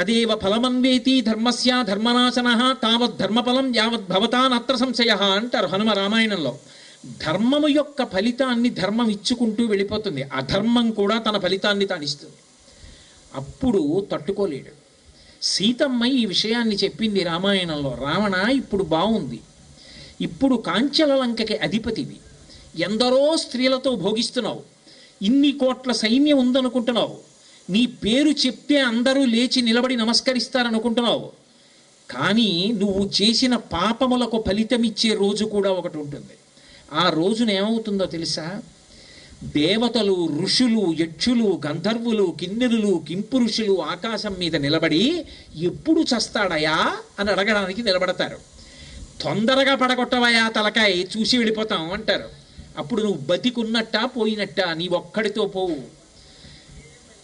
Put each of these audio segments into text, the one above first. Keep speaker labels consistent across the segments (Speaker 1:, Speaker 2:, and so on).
Speaker 1: తదేవ ఫలమన్వేతి ధర్మస్య ధర్మనాశన తావత్ ధర్మఫలం యావత్ అత్ర సంశయ అంటారు హనుమ రామాయణంలో. ధర్మము యొక్క ఫలితాన్ని ధర్మం ఇచ్చుకుంటూ వెళ్ళిపోతుంది. అధర్మం కూడా తన ఫలితాన్ని తానిస్తుంది అప్పుడు తట్టుకోలేడు. సీతమ్మ ఈ విషయాన్ని చెప్పింది రామాయణంలో. రావణ ఇప్పుడు బాగుంది ఇప్పుడు కాంచల లంకకి అధిపతివి. ఎందరో స్త్రీలతో భోగిస్తున్నావు. ఇన్ని కోట్ల సైన్యం ఉందనుకుంటున్నావు. నీ పేరు చెప్తే అందరూ లేచి నిలబడి నమస్కరిస్తారనుకుంటున్నావు. కానీ నువ్వు చేసిన పాపములకు ఫలితమిచ్చే రోజు కూడా ఒకటి ఉంటుంది. ఆ రోజున ఏమవుతుందో తెలుసా? దేవతలు ఋషులు యక్షులు గంధర్వులు కిన్నెరులు కింపురుషులు ఆకాశం మీద నిలబడి ఎప్పుడు చస్తాడయా అని అడగడానికి నిలబడతారు. తొందరగా పడగొట్టవయా తలకాయ? చూసి వెళ్ళిపోతాం అంటారు. అప్పుడు నువ్వు బతికున్నట్ట పోయినట్ట? నీ ఒక్కడితో పోవు.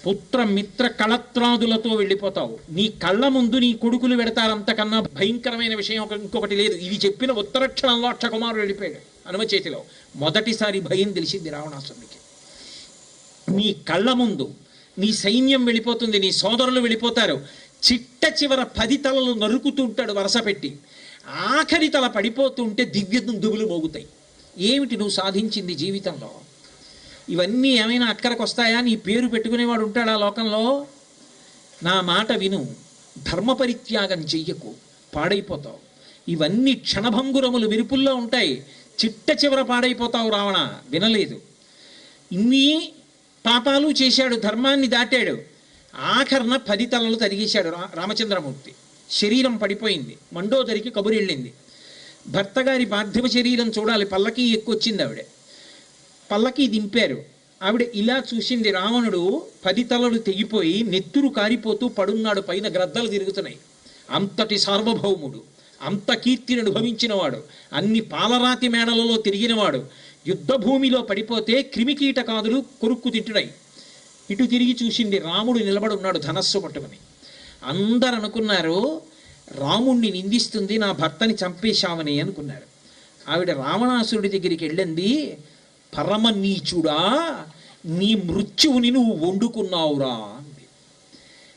Speaker 1: పుత్ర మిత్ర కళత్రాదులతో వెళ్ళిపోతావు. నీ కళ్ళ ముందు నీ కొడుకులు వెడతారంతకన్నా భయంకరమైన విషయం ఒక ఇంకొకటి లేదు. ఇది చెప్పిన ఉత్తరక్షణంలో అక్షకుమారుడు వెళ్ళిపోయాడు హనుమ చేతిలో. మొదటిసారి భయం తెలిసింది రావణాసురుడికి నీ కళ్ళ ముందు నీ సైన్యం వెళ్ళిపోతుంది నీ సోదరులు వెళ్ళిపోతారు. చిట్ట చివర పది తలలు నరుకుతుంటాడు వరస పెట్టి. ఆఖరి తల పడిపోతుంటే దివ్య దుబులు మోగుతాయి. ఏమిటి నువ్వు సాధించింది జీవితంలో? ఇవన్నీ ఏమైనా అక్కడికి వస్తాయా నీ పేరు పెట్టుకునేవాడు ఉంటాడు ఆ లోకంలో? నా మాట విను. ధర్మ పరిత్యాగం చెయ్యకు. పాడైపోతావు. ఇవన్నీ క్షణభంగురములు విరుపుల్లో ఉంటాయి. చిట్ట చివర పాడైపోతావు రావణ. వినలేదు. ఇన్ని పాపాలు చేశాడు. ధర్మాన్ని దాటాడు. ఆఖరణ పది తలలు తరిగేశాడు రా రామచంద్రమూర్తి. శరీరం పడిపోయింది. మండోదరికి కబురెళ్ళింది. భర్త గారి పార్థివ శరీరం చూడాలి. పల్లకి ఎక్కువచ్చింది ఆవిడే. పల్లకి దింపారు. ఆవిడ ఇలా చూసింది రావణుడు పది తలలు తెగిపోయి నెత్తురు కారిపోతూ పడున్నాడు పైన గ్రద్దలు తిరుగుతున్నాయి. అంతటి సార్వభౌముడు అంత కీర్తిని అనుభవించినవాడు అన్ని పాలరాతి మేడలలో తిరిగినవాడు యుద్ధభూమిలో పడిపోతే క్రిమికీటకాదులు కొరుక్కు తింటున్నాయి. ఇటు తిరిగి చూసింది రాముడు నిలబడి ఉన్నాడు ధనస్సు పట్టుకుని. అందరు అనుకున్నారు రాముణ్ణి నిందిస్తుంది నా భర్తని చంపేశామని అనుకున్నారు. ఆవిడ రావణాసురుడి దగ్గరికి వెళ్ళింది పరమ నీచుడా నీ మృత్యువుని నువ్వు వండుకున్నావురా అంది.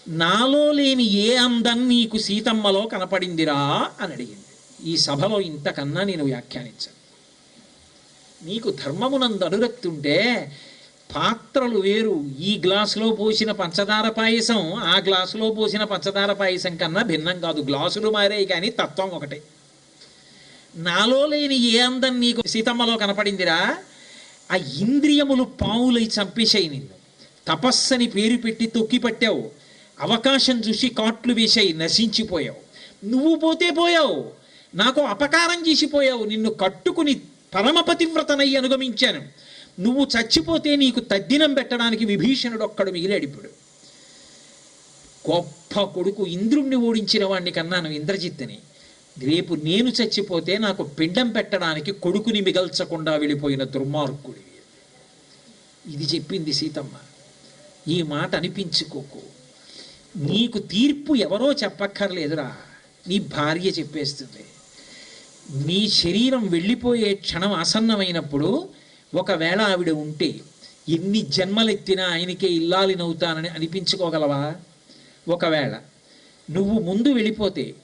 Speaker 1: నాలో లేని ఏ అందం నీకు సీతమ్మలో కనపడిందిరా అని అడిగింది. ఈ సభలో ఇంతకన్నా నేను వ్యాఖ్యానించాను. నీకు ధర్మమునందు అనురక్తుంటే పాత్రలు వేరు. ఈ గ్లాసులో పోసిన పంచదార పాయసం ఆ గ్లాసులో పోసిన పంచదార పాయసం కన్నా భిన్నం కాదు. గ్లాసులు మారాయి కానీ తత్వం ఒకటే. నాలో లేని ఏ అందం నీకు సీతమ్మలో కనపడిందిరా? ఆ ఇంద్రియములు పావులై చంపేశాయి నిన్ను. తపస్సని పేరు పెట్టి తొక్కి పట్టావు. అవకాశం చూసి కాట్లు వేశాయి నశించిపోయావు. నువ్వు పోతే పోయావు. నాకు అపకారం చేసిపోయావు. నిన్ను కట్టుకుని పరమపతివ్రతనై అనుగమించాను. నువ్వు చచ్చిపోతే నీకు తద్దినం పెట్టడానికి విభీషణుడు ఒక్కడు మిగిలాడు ఇప్పుడు గొప్ప కొడుకు ఇంద్రుణ్ణి ఓడించిన వాడిని కన్నాను ఇంద్రజిత్తుని. రేపు నేను చచ్చిపోతే నాకు పిండం పెట్టడానికి కొడుకుని మిగల్చకుండా వెళ్ళిపోయిన దుర్మార్గుడివి. ఇది చెప్పింది సీతమ్మ. ఈ మాట అనిపించుకోకు. నీకు తీర్పు ఎవరో చెప్పక్కర్లేదురా. నీ భార్య చెప్పేస్తుంది. నీ శరీరం వెళ్ళిపోయే క్షణం ఆసన్నమైనప్పుడు ఒకవేళ ఆవిడ ఉంటే ఎన్ని జన్మలెత్తినా ఆయనకే ఇల్లాలినవుతానని అనిపించుకోగలవా? ఒకవేళ నువ్వు ముందు వెళ్ళిపోతే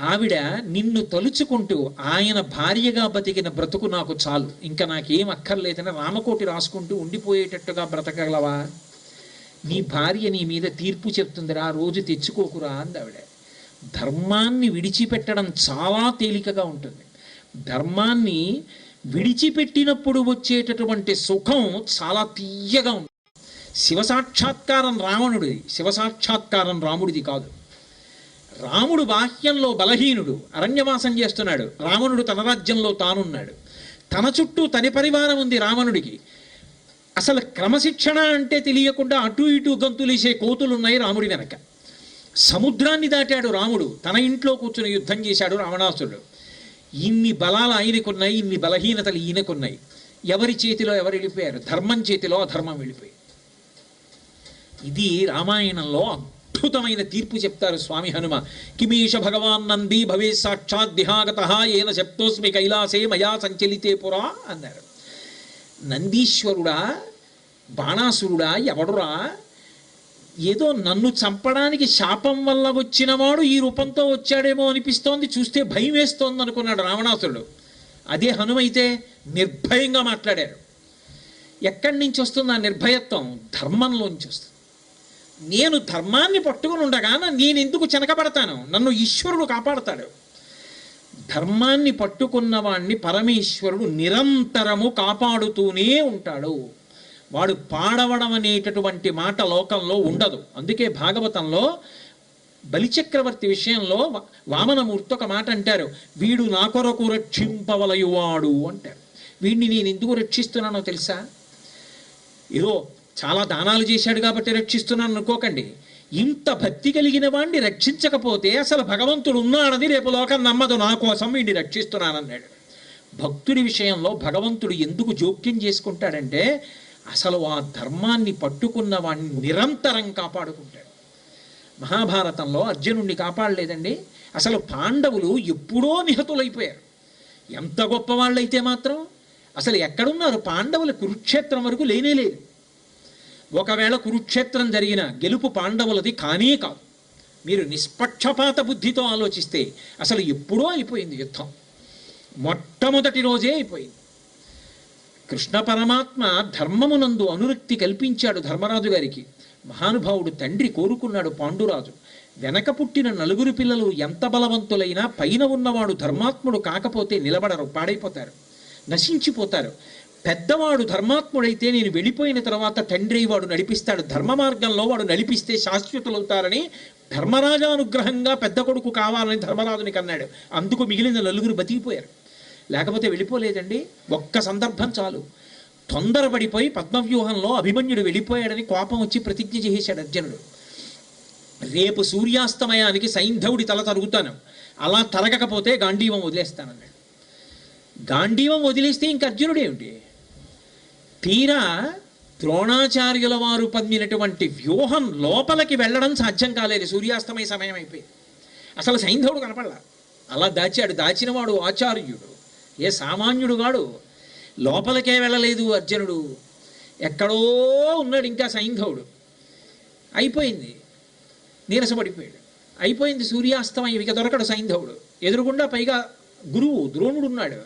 Speaker 1: ఆవిడ నిన్ను తలుచుకుంటూ ఆయన భార్యగా బతికిన బ్రతుకు నాకు చాలు. ఇంకా నాకేం అక్కర్లేదని రామకోటి రాసుకుంటూ ఉండిపోయేటట్టుగా బ్రతకగలవా? నీ భార్య నీ మీద తీర్పు చెప్తుందిరా రోజు తెచ్చుకోకురా అంది ఆవిడ ధర్మాన్ని విడిచిపెట్టడం చాలా తేలికగా ఉంటుంది. ధర్మాన్ని విడిచిపెట్టినప్పుడు వచ్చేటటువంటి సుఖం చాలా తీయగా ఉంటుంది. శివసాక్షాత్కారం రావణుడిది. శివసాక్షాత్కారం రాముడిది కాదు. రాముడు బాహ్యంలో బలహీనుడు అరణ్యవాసం చేస్తున్నాడు. రావణుడు తన రాజ్యంలో తానున్నాడు. తన చుట్టూ తని పరివారం ఉంది రావణుడికి. అసలు క్రమశిక్షణ అంటే తెలియకుండా అటు ఇటు గంతులేసే కోతులున్నాయి రాముడి వెనక. సముద్రాన్ని దాటాడు రాముడు. తన ఇంట్లో కూర్చుని యుద్ధం చేశాడు రావణాసురుడు. ఇన్ని బలాలు ఆయనకున్నాయి ఇన్ని బలహీనతలు ఈయనకున్నాయి. ఎవరి చేతిలో ఎవరు వెళ్ళిపోయారు? ధర్మం చేతిలో అధర్మం వెళ్ళిపోయి ఇది రామాయణంలో అద్భుతమైన తీర్పు చెప్తారు స్వామి హనుమ. కిమీష భగవాన్ నంది భవే సాక్షాత్ దిహాగత ఏన శప్తోస్మి కైలాసే మయా సంచలితే పురా అన్నారు. నందీశ్వరుడా బాణాసురుడా ఎవడురా? ఏదో నన్ను చంపడానికి శాపం వల్ల వచ్చినవాడు ఈ రూపంతో వచ్చాడేమో అనిపిస్తోంది చూస్తే భయం వేస్తోంది అనుకున్నాడు రావణాసురుడు. అదే హనుమైతే నిర్భయంగా మాట్లాడారు. ఎక్కడి నుంచి వస్తుంది ఆ నిర్భయత్వం? ధర్మంలోంచి వస్తుంది. నేను ధర్మాన్ని పట్టుకుని ఉండగా నేను ఎందుకు చెనకబడతాను? నన్ను ఈశ్వరుడు కాపాడతాడు. ధర్మాన్ని పట్టుకున్న వాణ్ణి పరమేశ్వరుడు నిరంతరము కాపాడుతూనే ఉంటాడు. వాడు పాడవడం అనేటటువంటి మాట లోకంలో ఉండదు. అందుకే భాగవతంలో బలిచక్రవర్తి విషయంలో వామనమూర్తి ఒక మాట అంటారు. వీడు నా కొరకు రక్షింపవలయువాడు అంటారు. వీడిని నేను ఎందుకు రక్షిస్తున్నానో తెలుసా? ఏదో చాలా దానాలు చేశాడు కాబట్టి రక్షిస్తున్నాను అనుకోకండి. ఇంత భక్తి కలిగిన వాణ్ణి రక్షించకపోతే అసలు భగవంతుడు ఉన్నాడని రేపు లోకం నమ్మదు. నా కోసం వీడిని రక్షిస్తున్నానన్నాడు. భక్తుడి విషయంలో భగవంతుడు ఎందుకు జోక్యం చేసుకుంటాడంటే అసలు ఆ ధర్మాన్ని పట్టుకున్న వాడిని నిరంతరం కాపాడుకుంటాడు. మహాభారతంలో అర్జునుడిని కాపాడలేదండి. అసలు పాండవులు ఎప్పుడో నిహతులైపోయారు. ఎంత గొప్ప వాళ్ళైతే మాత్రం అసలు ఎక్కడున్నారు? పాండవులు కురుక్షేత్రం వరకు లేనే లేదు. ఒకవేళ కురుక్షేత్రం జరిగిన గెలుపు పాండవులది కానీ కాదు మీరు నిష్పక్షపాత బుద్ధితో ఆలోచిస్తే అసలు ఎప్పుడో అయిపోయింది యుద్ధం. మొట్టమొదటి రోజే అయిపోయింది. కృష్ణ పరమాత్మ ధర్మమునందు అనురక్తి కల్పించాడు ధర్మరాజు గారికి. మహానుభావుడు తండ్రి కోరుకున్నాడు పాండురాజు. వెనక పుట్టిన నలుగురు పిల్లలు ఎంత బలవంతులైనా పైన ఉన్నవాడు ధర్మాత్ముడు కాకపోతే నిలబడరు పాడైపోతారు నశించిపోతారు. పెద్దవాడు ధర్మాత్ముడైతే నేను వెళ్ళిపోయిన తర్వాత తండ్రి వాడు నడిపిస్తాడు. ధర్మ మార్గంలో వాడు నడిపిస్తే శాశ్వతులవుతారని ధర్మరాజానుగ్రహంగా పెద్ద కొడుకు కావాలని ధర్మరాజునికి అన్నాడు అందుకు మిగిలిన నలుగురు బతికిపోయారు. లేకపోతే వెళ్ళిపోలేదండి. ఒక్క సందర్భం చాలు. తొందరపడిపోయి పద్మవ్యూహంలో అభిమన్యుడు వెళ్ళిపోయాడని కోపం వచ్చి ప్రతిజ్ఞ చేసేశాడు అర్జునుడు. రేపు సూర్యాస్తమయానికి సైంధవుడి తల తరుగుతాను. అలా తరగకపోతే గాంధీవం వదిలేస్తానన్నాడు. గాంధీవం వదిలేస్తే ఇంక అర్జునుడేమిటి? తీరా ద్రోణాచార్యుల వారు పన్నినటువంటి వ్యూహం లోపలికి వెళ్ళడం సాధ్యం కాలేదు. సూర్యాస్తమయ సమయం అయిపోయింది. అసలు సైంధవుడు కనపడలా. అలా దాచాడు. దాచినవాడు ఆచార్యుడు. ఏ సామాన్యుడు గాడు లోపలికే వెళ్ళలేదు అర్జునుడు. ఎక్కడో ఉన్నాడు ఇంకా సైంధవుడు. అయిపోయింది. నీరసపడిపోయాడు. అయిపోయింది సూర్యాస్తమయం. ఇక దొరకడు సైంధవుడు. ఎదురుగుండా పైగా గురువు ద్రోణుడు ఉన్నాడు.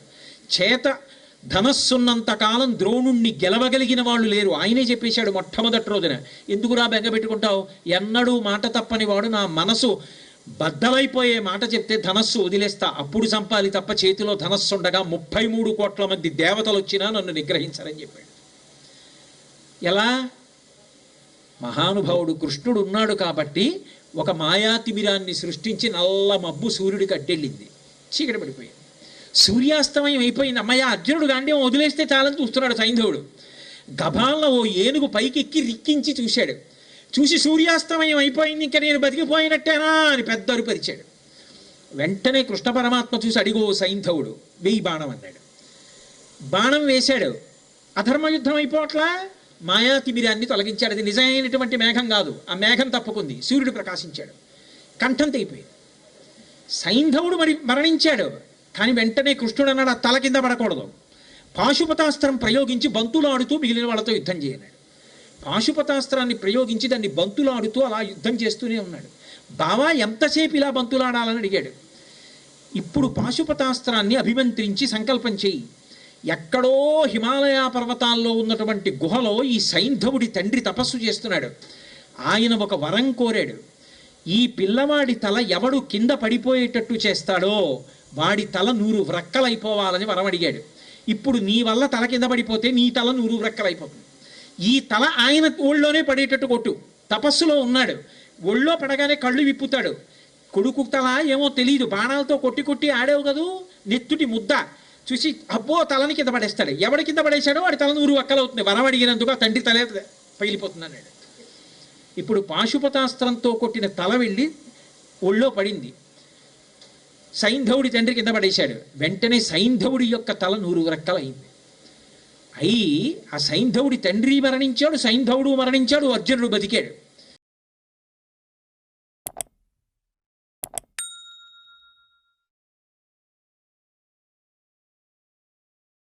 Speaker 1: చేత ధనస్సున్నంత కాలం ద్రోణుణ్ణి గెలవగలిగిన వాళ్ళు లేరు. ఆయనే చెప్పేశాడు మొట్టమొదటి రోజున. ఎందుకురా బెంగ పెట్టుకుంటావు? ఎన్నడూ మాట తప్పని వాడు నా మనసు బద్దలైపోయే మాట చెప్తే ధనస్సు వదిలేస్తా. అప్పుడు చంపాలి తప్ప చేతిలో ధనస్సు ఉండగా ముప్పై మూడు కోట్ల మంది దేవతలు వచ్చినా నన్ను నిగ్రహించారని చెప్పాడు. ఎలా? మహానుభావుడు కృష్ణుడు ఉన్నాడు కాబట్టి ఒక మాయాతిబిరాన్ని సృష్టించి నల్ల మబ్బు సూర్యుడికి అడ్డెళ్ళింది. చీకటి పడిపోయింది. సూర్యాస్తమయం అయిపోయింది. అమ్మయ్య అర్జునుడు గాంధీవం వదిలేస్తే చాలని చూస్తున్నాడు సైంధవుడు. గభాల్లో ఓ ఏనుగు పైకెక్కి రిక్కించి చూశాడు. చూసి సూర్యాస్తమయం అయిపోయింది ఇంకా నేను బతికిపోయినట్టేనా అని పెద్ద అరుపరిచాడు. వెంటనే కృష్ణ పరమాత్మ చూసి అడిగో సైంధవుడు వెయ్యి బాణం అన్నాడు. బాణం వేశాడు. అధర్మ యుద్ధం మాయా తిబిరాన్ని తొలగించాడు. అది నిజమైనటువంటి మేఘం కాదు. ఆ మేఘం తప్పుకుంది. సూర్యుడు ప్రకాశించాడు. కంఠం తెగిపోయింది. సైంధవుడు మరి మరణించాడు. కానీ వెంటనే కృష్ణుడు అన్నాడు ఆ తల కింద పడకూడదు. పాశుపతాస్త్రం ప్రయోగించి బంతులాడుతూ మిగిలిన వాళ్ళతో యుద్ధం చేయలేడు పాశుపతాస్త్రాన్ని ప్రయోగించి దాన్ని బంతులు ఆడుతూ అలా యుద్ధం చేస్తూనే ఉన్నాడు. బావా ఎంతసేపు ఇలా బంతులాడాలని అడిగాడు. ఇప్పుడు పాశుపతాస్త్రాన్ని అభిమంత్రించి సంకల్పం చేయి. ఎక్కడో హిమాలయ పర్వతాల్లో ఉన్నటువంటి గుహలో ఈ సైంధవుడి తండ్రి తపస్సు చేస్తున్నాడు. ఆయన ఒక వరం కోరాడు. ఈ పిల్లవాడి తల ఎవడు కింద పడిపోయేటట్టు చేస్తాడో వాడి తల నూరు వ్రక్కలైపోవాలని వరం అడిగాడు ఇప్పుడు నీ వల్ల తల కింద పడిపోతే నీ తల నూరు వ్రక్కలైపోతుంది. ఈ తల ఆయన ఒళ్ళోనే పడేటట్టు కొట్టు. తపస్సులో ఉన్నాడు. ఒళ్ళో పడగానే కళ్ళు విప్పుతాడు. కొడుకు తల ఏమో తెలియదు బాణాలతో కొట్టి కొట్టి ఆడేవు కదూ? నెత్తుటి ముద్ద. చూసి అబ్బో తలని కింద పడేస్తాడు. ఎవడి కింద పడేశాడో వాడి తల నూరు వక్కలవుతుంది వరం అడిగినందుకు ఆ తండ్రి తలే పగిలిపోతుంది అన్నాడు. ఇప్పుడు పాశుపతాస్త్రంతో కొట్టిన తల వెళ్ళి ఒళ్ళో పడింది. సైంధవుడి తండ్రి కింద పడేశాడు. వెంటనే సైంధవుడి యొక్క తల నూరు రెక్కలైంది. అయి ఆ సైంధవుడి తండ్రి మరణించాడు సైంధవుడు మరణించాడు అర్జునుడు బతికాడు.